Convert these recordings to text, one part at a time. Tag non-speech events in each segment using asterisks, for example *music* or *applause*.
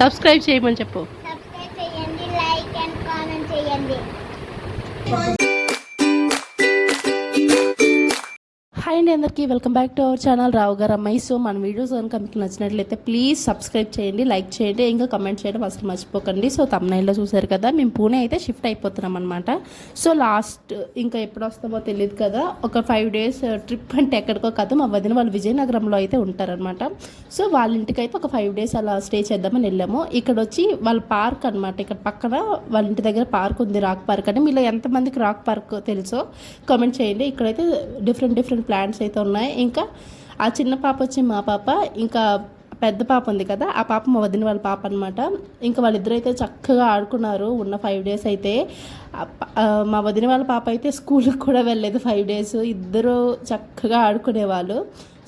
Subscribe చేయమని చెప్పు. Subscribe చేయండి లైక్ అండ్ కామెంట్ చేయండి. అండి అందరికీ welcome back to our channel. Rao గారు అమ్మాయి. సో మన వీడియోస్ కనుక మీకు నచ్చినట్లయితే ప్లీజ్ సబ్స్క్రైబ్ చేయండి లైక్ చేయండి ఇంకా కమెంట్ చేయడం అసలు మర్చిపోకండి. సో తమ్నైల్లో చూసారు కదా మేము పూణే అయితే షిఫ్ట్ అయిపోతున్నాం అనమాట సో లాస్ట్ ఇంకా ఎప్పుడు వస్తామో తెలియదు కదా ఒక ఫైవ్ డేస్ ట్రిప్ అంటే ఎక్కడికో కాదు మా వదిన వాళ్ళు విజయనగరంలో అయితే ఉంటారనమాట సో వాళ్ళ ఇంటికి అయితే ఒక ఫైవ్ డేస్ అలా స్టే చేద్దామని వెళ్ళాము. ఇక్కడ వచ్చి వాళ్ళ పార్క్ అనమాట ఇక్కడ పక్కన వాళ్ళ ఇంటి దగ్గర పార్క్ ఉంది రాక్ పార్క్ అని. మీలో ఎంతమందికి రాక్ పార్క్ తెలుసో కామెంట్ చేయండి. ఇక్కడైతే డిఫరెంట్ డిఫరెంట్ ప్లాంట్స్ అయితే ఉన్నాయి. ఇంకా ఆ చిన్న పాప వచ్చి మా పాప ఇంకా పెద్ద పాప ఉంది కదా ఆ పాప మా వదిన వాళ్ళ పాప అనమాట ఇంకా వాళ్ళిద్దరు అయితే చక్కగా ఆడుకున్నారు ఉన్న ఫైవ్ డేస్ అయితే. మా వదిన వాళ్ళ పాప అయితే స్కూల్కి కూడా వెళ్ళలేదు ఫైవ్ డేస్ ఇద్దరు చక్కగా ఆడుకునేవాళ్ళు.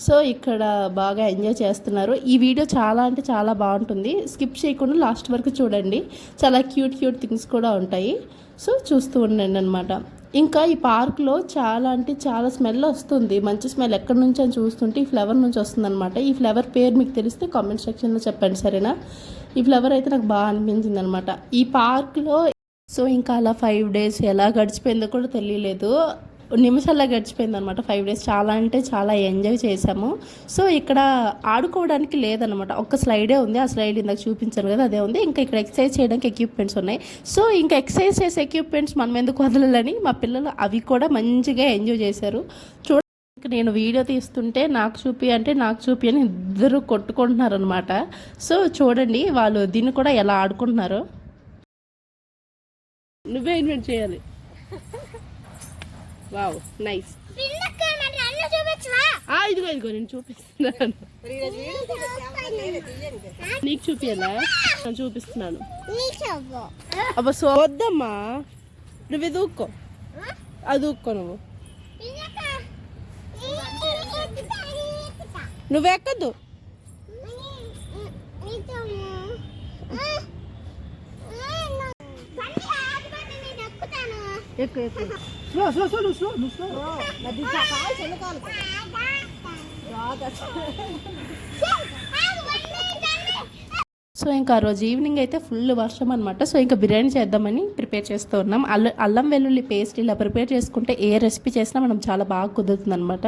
సో ఇక్కడ బాగా ఎంజాయ్ చేస్తున్నారు. ఈ వీడియో చాలా అంటే చాలా బాగుంటుంది. స్కిప్ చేయకుండా లాస్ట్ వరకు చూడండి. చాలా క్యూట్ క్యూట్ థింగ్స్ కూడా ఉంటాయి. సో చూస్తూ ఉండండి అనమాట ఇంకా ఈ పార్క్లో చాలా అంటే చాలా స్మెల్ వస్తుంది. మంచి స్మెల్ ఎక్కడి నుంచి అని చూస్తుంటే ఈ ఫ్లవర్ నుంచి వస్తుంది అనమాట ఈ ఫ్లవర్ పేరు మీకు తెలిస్తే కామెంట్ సెక్షన్లో చెప్పండి సరేనా? ఈ ఫ్లవర్ అయితే నాకు బాగా అనిపించింది అనమాట ఈ పార్క్లో సో ఇంకా అలా ఫైవ్ డేస్ ఎలా గడిచిపోయిందో కూడా తెలియలేదు. నిమిషాల్లో గడిచిపోయింది అనమాట ఫైవ్ డేస్ చాలా అంటే చాలా ఎంజాయ్ చేసాము సో ఇక్కడ ఆడుకోవడానికి లేదనమాట. ఒక్క స్లైడే ఉంది. ఆ స్లైడ్ ఇందాక చూపించాను కదా అదే ఉంది. ఇంకా ఇక్కడ ఎక్సర్సైజ్ చేయడానికి ఎక్విప్మెంట్స్ ఉన్నాయి. సో ఇంకా ఎక్సర్సైజ్ చేసే ఎక్విప్మెంట్స్ మనం ఎందుకు వదలాలని మా పిల్లలు అవి కూడా మంచిగా ఎంజాయ్ చేశారు. చూడ ఇంక నేను వీడియో తీస్తుంటే నాకు చూపి అంటే నాకు చూపి అని ఇద్దరు కొట్టుకుంటున్నారు అనమాట సో చూడండి వాళ్ళు దీన్ని కూడా ఎలా ఆడుకుంటున్నారు. నువ్వే ఇన్వెంట్ చేయాలి. *laughs* Wow nice. ఇదిగో ఇదిగో నేను చూపిస్తున్నాను. నీకు చూపియాలా? నేను చూపిస్తున్నాను. అబ్బా సో వద్దమ్మా. నువ్వు ఇది ఊక్కో. అది ఊక్కో నువ్వు. Slow, slow, slow, slow, slow. Nadiga ka. Ay, sino ka? Gaga. So ఇంకా ఆ రోజు ఈవినింగ్ అయితే ఫుల్ వర్షం అనమాట సో ఇంకా బిర్యానీ చేద్దామని ప్రిపేర్ చేస్తూ ఉన్నాం. అల్ల అల్లం వెల్లుల్లి పేస్ట్ ఇలా ప్రిపేర్ చేసుకుంటే ఏ రెసిపీ చేసినా మనం చాలా బాగా కుదురుతుంది అనమాట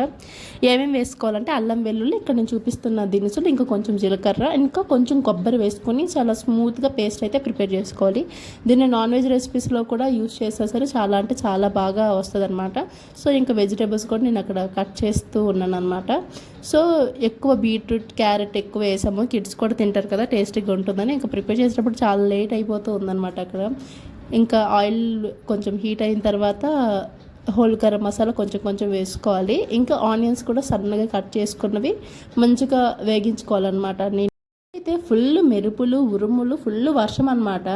ఏమేమి వేసుకోవాలంటే అల్లం వెల్లుల్లి ఇక్కడ నేను చూపిస్తున్న దినుసులు ఇంకా కొంచెం జీలకర్ర ఇంకా కొంచెం కొబ్బరి వేసుకొని చాలా స్మూత్గా పేస్ట్ అయితే ప్రిపేర్ చేసుకోవాలి. దీన్ని నాన్ వెజ్ రెసిపీస్లో కూడా యూస్ చేసేసరి సరే చాలా అంటే చాలా బాగా వస్తుంది అనమాట సో ఇంకా వెజిటేబుల్స్ కూడా నేను అక్కడ కట్ చేస్తూ ఉన్నాను అనమాట సో ఎక్కువ బీట్రూట్ క్యారెట్ ఎక్కువ వేసాము. కిడ్స్ కూడా తింటారు కదా టేస్టీగా ఉంటుందని ఇంకా ప్రిపేర్ చేసేటప్పుడు చాలా లేట్ అయిపోతూ ఉందన్నమాట అక్కడ. ఇంకా ఆయిల్ కొంచెం హీట్ అయిన తర్వాత హోల్ గరం మసాలా కొంచెం కొంచెం వేసుకోవాలి. ఇంకా ఆనియన్స్ కూడా సన్నగా కట్ చేసుకున్నవి మంచిగా వేగించుకోవాలన్నమాట. నేను అయితే ఫుల్ మెరుపులు ఉరుములు ఫుల్ వర్షం అనమాట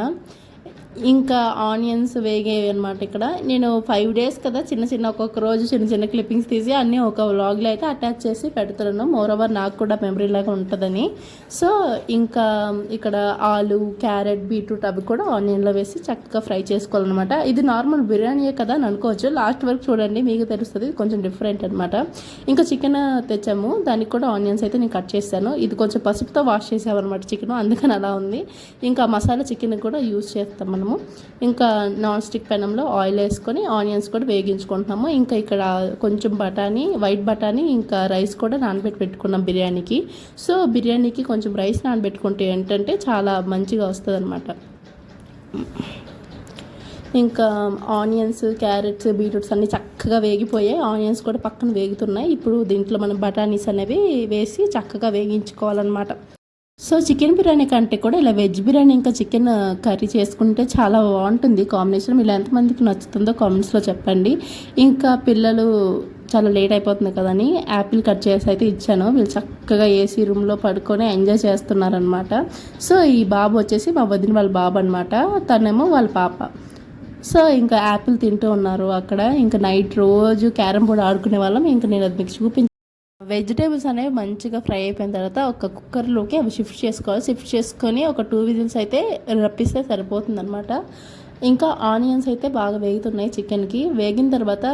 ఇంకా ఆనియన్స్ వేగేవి అనమాట ఇక్కడ. నేను ఫైవ్ డేస్ కదా చిన్న చిన్న ఒక్కొక్క రోజు చిన్న చిన్న క్లిప్పింగ్స్ తీసి అన్నీ ఒక వ్లాగ్లో అయితే అటాచ్ చేసి పెడుతున్నాను. మోర్ ఓవర్ నాకు కూడా మెమరీ లాగా ఉంటుందని. సో ఇంకా ఇక్కడ ఆలు క్యారెట్ బీట్రూట్ అవి కూడా ఆనియన్లో వేసి చక్కగా ఫ్రై చేసుకోవాలన్నమాట. ఇది నార్మల్ బిర్యానీయే కదా అని అనుకోవచ్చు. లాస్ట్ వరకు చూడండి మీకు తెలుస్తుంది. కొంచెం డిఫరెంట్ అనమాట ఇంకా చికెన్ తెచ్చాము. దానికి కూడా ఆనియన్స్ అయితే నేను కట్ చేశాను. ఇది కొంచెం పసుపుతో వాష్ చేసామన్నమాట చికెన్ అందుకని అలా ఉంది. ఇంకా మసాలా చికెన్ కూడా యూజ్ చేస్తాం మనము ఇంకా నాన్ స్టిక్ పెనంలో ఆయిల్ వేసుకొని ఆనియన్స్ కూడా వేగించుకుంటున్నాము. ఇంకా ఇక్కడ కొంచెం బఠానీ వైట్ బఠానీ ఇంకా రైస్ కూడా నానబెట్టి పెట్టుకున్నాం బిర్యానీకి. సో బిర్యానీకి కొంచెం రైస్ నానబెట్టుకుంటే ఏంటంటే చాలా మంచిగా వస్తుంది అనమాట ఇంకా ఆనియన్స్ క్యారెట్స్ బీట్రూట్స్ అన్నీ చక్కగా వేగిపోయాయి. ఆనియన్స్ కూడా పక్కన వేగుతున్నాయి. ఇప్పుడు దీంట్లో మనం బఠానీస్ అనేవి వేసి చక్కగా వేగించుకోవాలన్నమాట. సో చికెన్ బిర్యానీ కంటే కూడా ఇలా వెజ్ బిర్యానీ ఇంకా చికెన్ కర్రీ చేసుకుంటే చాలా బాగుంటుంది కాంబినేషన్. మీరు ఎంతమందికి నచ్చుతుందో కామెంట్స్లో చెప్పండి. ఇంకా పిల్లలు చాలా లేట్ అయిపోతుంది కదని యాపిల్ కట్ చేసి అయితే ఇచ్చాను. వీళ్ళు చక్కగా ఏసీ రూమ్లో పడుకొని ఎంజాయ్ చేస్తున్నారనమాట సో ఈ బాబు వచ్చేసి మా వదిన వాళ్ళ బాబు అనమాట తనేమో వాళ్ళ పాప. సో ఇంకా యాపిల్ తింటూ ఉన్నారు అక్కడ. ఇంకా నైట్ రోజు క్యారమ్ బోర్డ్ ఆడుకునే వాళ్ళం. ఇంకా నేను అది మీకు చూపించాను వెజిటేబుల్స్ అనేవి మంచిగా ఫ్రై అయిపోయిన తర్వాత ఒక కుక్కర్లోకి అవి షిఫ్ట్ చేసుకోవాలి. షిఫ్ట్ చేసుకొని ఒక టూ విజిల్స్ అయితే రప్పిస్తే సరిపోతుంది అనమాట ఇంకా ఆనియన్స్ అయితే బాగా వేగుతున్నాయి చికెన్కి. వేగిన తర్వాత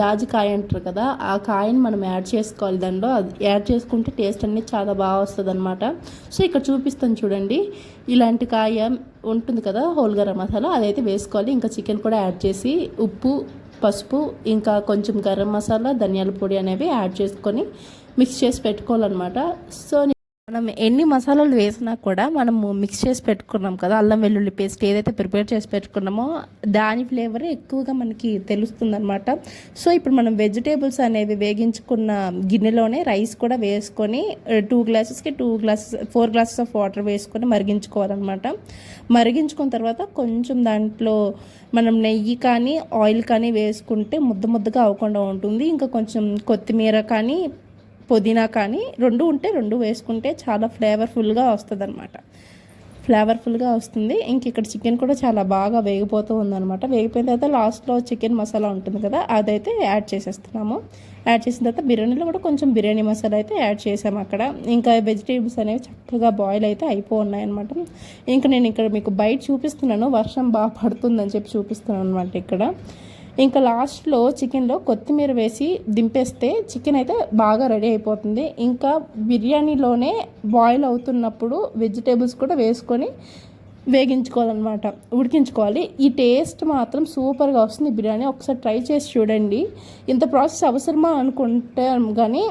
జాజికాయ అంటారు కదా ఆ కాయని మనం యాడ్ చేసుకోవాలి దానిలో అది యాడ్ చేసుకుంటే టేస్ట్ అనేది చాలా బాగా వస్తుంది అనమాట సో ఇక్కడ చూపిస్తాను చూడండి. ఇలాంటి కాయ ఉంటుంది కదా హోల్ గరం మసాలా అదైతే వేసుకోవాలి. ఇంకా చికెన్ కూడా యాడ్ చేసి ఉప్పు పసుపు ఇంకా కొంచెం గరం మసాలా ధనియాల పొడి అనేవి యాడ్ చేసుకొని మిక్స్ చేసి పెట్టుకోవాలన్నమాట. సో మనం ఎన్ని మసాలాలు వేసినా కూడా మనము మిక్స్ చేసి పెట్టుకున్నాం కదా అల్లం వెల్లుల్లి పేస్ట్ ఏదైతే ప్రిపేర్ చేసి పెట్టుకున్నామో దాని ఫ్లేవర్ ఎక్కువగా మనకి తెలుస్తుంది అనమాట సో ఇప్పుడు మనం వెజిటేబుల్స్ అనేవి వేగించుకున్న గిన్నెలోనే రైస్ కూడా వేసుకొని two గ్లాసెస్కి two glasses four glasses of water వేసుకొని మరిగించుకోవాలన్నమాట. మరిగించుకున్న తర్వాత కొంచెం దాంట్లో మనం నెయ్యి కానీ ఆయిల్ కానీ వేసుకుంటే ముద్ద ముద్దగా అవ్వకుండా ఉంటుంది. ఇంకా కొంచెం కొత్తిమీర కానీ పుదీనా కానీ రెండు ఉంటే రెండు వేసుకుంటే చాలా ఫ్లేవర్ఫుల్గా వస్తుంది అనమాట ఫ్లేవర్ఫుల్గా వస్తుంది. ఇంక ఇక్కడ చికెన్ కూడా చాలా బాగా వేగిపోతూ ఉందన్నమాట. వేగిపోయిన తర్వాత లాస్ట్లో చికెన్ మసాలా ఉంటుంది కదా అదైతే యాడ్ చేసేస్తున్నాము. యాడ్ చేసిన తర్వాత బిర్యానీలో కూడా కొంచెం బిర్యానీ మసాలా అయితే యాడ్ చేసాము అక్కడ. ఇంకా వెజిటేబుల్స్ అనేవి చక్కగా బాయిల్ అయితే అయిపోన్నాయన్నమాట. ఇంకా నేను ఇక్కడ మీకు బయట చూపిస్తున్నాను. వర్షం బాగా పడుతుందని చెప్పి చూపిస్తున్నాను అనమాట ఇక్కడ. ఇంకా లాస్ట్లో చికెన్లో కొత్తిమీర వేసి దింపేస్తే చికెన్ అయితే బాగా రెడీ అయిపోతుంది. ఇంకా బిర్యానీలోనే బాయిల్ అవుతున్నప్పుడు వెజిటేబుల్స్ కూడా వేసుకొని వేగించుకోవాలన్నమాట ఉడికించుకోవాలి. ఈ టేస్ట్ మాత్రం సూపర్గా వస్తుంది బిర్యానీ. ఒకసారి ట్రై చేసి చూడండి. ఇంత ప్రాసెస్ అవసరమా అనుకుంటే కానీ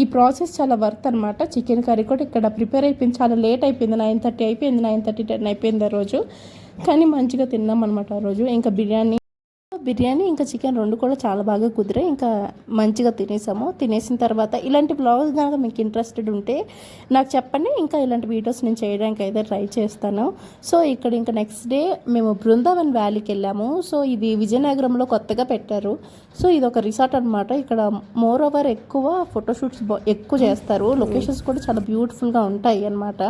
ఈ ప్రాసెస్ చాలా వర్త్ అనమాట చికెన్ కర్రీ కూడా ఇక్కడ ప్రిపేర్ అయిపోయింది. చాలా లేట్ అయిపోయింది. నైన్ థర్టీ అయిపోయింది. నైన్ థర్టీ టెన్ అయిపోయింది ఆ రోజు. కానీ మంచిగా తిన్నాం అనమాట ఆ రోజు. ఇంకా బిర్యానీ బిర్యానీ ఇంకా చికెన్ రెండు కూడా చాలా బాగా కుదిరాయి. ఇంకా మంచిగా తినేసాము. తినేసిన తర్వాత ఇలాంటి బ్లాగ్స్ కనుక మీకు ఇంట్రెస్టెడ్ ఉంటే నాకు చెప్పండి. ఇంకా ఇలాంటి వీడియోస్ నేను చేయడానికి అయితే ట్రై చేస్తాను. సో ఇక్కడ ఇంకా నెక్స్ట్ డే మేము బృందావన్ వ్యాలీకి వెళ్ళాము. సో ఇది విజయనగరంలో కొత్తగా పెట్టారు. సో ఇది ఒక రిసార్ట్ అనమాట ఇక్కడ మోర్ ఓవర్ ఎక్కువ ఫోటోషూట్స్ ఎక్కువ చేస్తారు. లొకేషన్స్ కూడా చాలా బ్యూటిఫుల్గా ఉంటాయి అన్నమాట.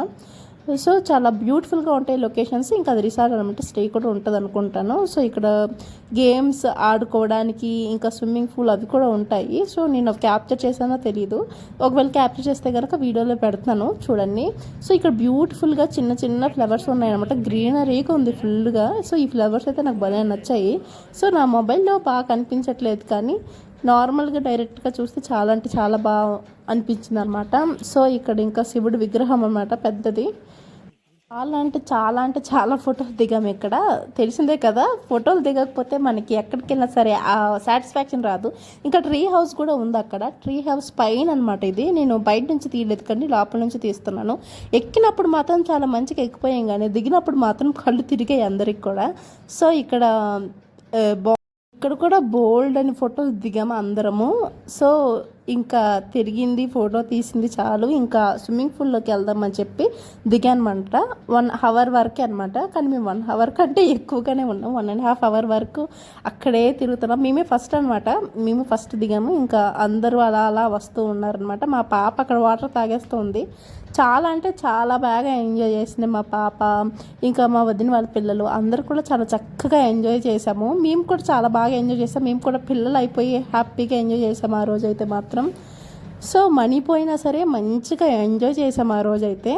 సో చాలా బ్యూటిఫుల్గా ఉంటాయి లొకేషన్స్. ఇంకా అది రిసార్ట్ అనమాట స్టే కూడా ఉంటుంది అనుకుంటాను. సో ఇక్కడ గేమ్స్ ఆడుకోవడానికి ఇంకా స్విమ్మింగ్ పూల్ అవి కూడా ఉంటాయి. సో నేను క్యాప్చర్ చేశానో తెలియదు ఒకవేళ క్యాప్చర్ చేస్తే కనుక వీడియోలో పెడతాను చూడండి. సో ఇక్కడ బ్యూటిఫుల్గా చిన్న చిన్న ఫ్లవర్స్ ఉన్నాయన్నమాట. గ్రీనరీగా ఉంది ఫుల్గా. సో ఈ ఫ్లవర్స్ అయితే నాకు భలే నచ్చాయి. సో నా మొబైల్లో బాగా కనిపించట్లేదు కానీ నార్మల్గా డైరెక్ట్గా చూస్తే చాలా అంటే చాలా బాగా అనిపించింది అనమాట సో ఇక్కడ ఇంకా శివుడి విగ్రహం అనమాట పెద్దది. చాలా అంటే చాలా అంటే చాలా ఫోటోలు దిగాము ఇక్కడ. తెలిసిందే కదా ఫోటోలు దిగకపోతే మనకి ఎక్కడికి వెళ్ళినా సరే ఆ సాటిస్ఫాక్షన్ రాదు. ఇంకా ట్రీ హౌస్ కూడా ఉంది అక్కడ. ట్రీ హౌస్ పైన అనమాట ఇది. నేను బయట నుంచి తీయలేదు కానీ లోపల నుంచి తీస్తున్నాను. ఎక్కినప్పుడు మాత్రం చాలా మంచిగా ఎక్కిపోయాం కానీ దిగినప్పుడు మాత్రం కళ్ళు తిరిగాయి అందరికి కూడా. సో ఇక్కడ బా ఇక్కడ కూడా బోల్డ్ అని ఫోటోలు దిగాము అందరము. సో ఇంకా తిరిగింది ఫోటో తీసింది చాలు. ఇంకా స్విమ్మింగ్ పూల్లోకి వెళ్దామని చెప్పి దిగానమాట. వన్ అవర్ వరకే అనమాట కానీ మేము వన్ అవర్ కంటే ఎక్కువగానే ఉన్నాం. వన్ అండ్ హాఫ్ అవర్ వరకు అక్కడే తిరుగుతున్నాం. మేమే ఫస్ట్ అనమాట మేము ఫస్ట్ దిగాము. ఇంకా అందరూ అలా అలా వస్తూ ఉన్నారనమాట మా పాప అక్కడ వాటర్ తాగేస్తుంది చాలా అంటే చాలా బాగా ఎంజాయ్ చేసింది మా పాప. ఇంకా మా వదిన వాళ్ళ పిల్లలు. అందరూ కూడా చాలా చక్కగా ఎంజాయ్ చేసాము మేము కూడా చాలా బాగా ఎంజాయ్ చేసాం మేము కూడా పిల్లలు అయిపోయి హ్యాపీగా ఎంజాయ్ చేసాము ఆ రోజు అయితే మాత్రం. సో మనీ పోయినా సరే మంచిగా ఎంజాయ్ చేసాం ఆ రోజైతే.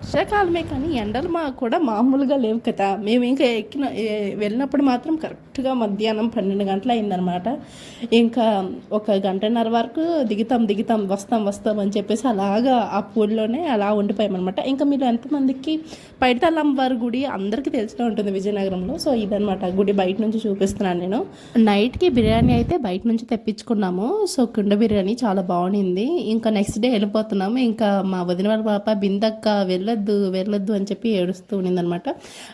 వర్షాకాలమే కానీ ఎండలు మా కూడా మామూలుగా లేవు కదా. మేము ఇంకా ఎక్కిన వెళ్ళినప్పుడు మాత్రం కరెక్ట్గా మధ్యాహ్నం పన్నెండు గంటలు అయిందనమాట ఇంకా ఒక గంటన్నర వరకు దిగుతాం దిగుతాం వస్తాం వస్తాం అని చెప్పేసి అలాగా ఆ పూల్లోనే అలా ఉండిపోయామన్నమాట. ఇంకా మీరు ఎంతమందికి పైడితల్లమ్మవారి గుడి అందరికీ తెలిసినే ఉంటుంది విజయనగరంలో. సో ఇదనమాట గుడి బయట నుంచి చూపిస్తున్నాను నేను. నైట్కి బిర్యానీ అయితే బయట నుంచి తెప్పించుకున్నాము. సో కుండ బిర్యానీ చాలా బాగుంది ఇంకా నెక్స్ట్ డే వెళ్ళిపోతున్నాము. ఇంకా మా వదిన వాళ్ళ పాప బిందక్క వెళ్ళొద్దు వెళ్ళొద్దు అని చెప్పి ఏడుస్తూ ఉన్నిందనమాట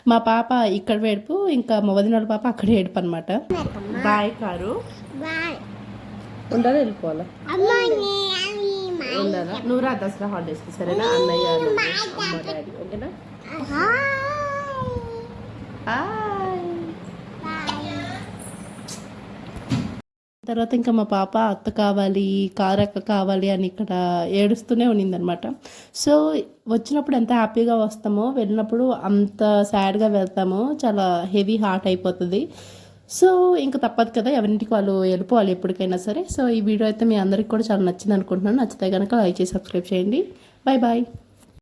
మా పాప ఇక్కడ ఏడుపు ఇంకా మా పాప అక్కడ ఏడుపు అనమాట బాయ్ కారు. బాయ్. ఉండాలి వెళ్ళిపోవాలా? ఉండాలా నువ్వు రా దసరా హాలిడేస్కి సరేనా? అన్నయ్య నువ్వు, అమ్మ డాడీ. ఓకేనా? తర్వాత ఇంకా మా పాప అత్త కావాలి కారక్క కావాలి అని ఇక్కడ ఏడుస్తూనే ఉన్నిందనమాట. సో వచ్చినప్పుడు ఎంత హ్యాపీగా వస్తామో వెళ్ళినప్పుడు అంత సాడ్గా వెళ్తామో చాలా హెవీ హార్ట్ అయిపోతుంది. సో ఇంకా తప్పదు కదా ఎవరింటికి వాళ్ళు వెళ్ళిపోవాలి ఎప్పటికైనా సరే. సో ఈ వీడియో అయితే మీ అందరికి కూడా చాలా నచ్చింది అనుకుంటున్నాను నచ్చితే కనుక లైక్ చేసి సబ్స్క్రైబ్ చేయండి. Bye bye.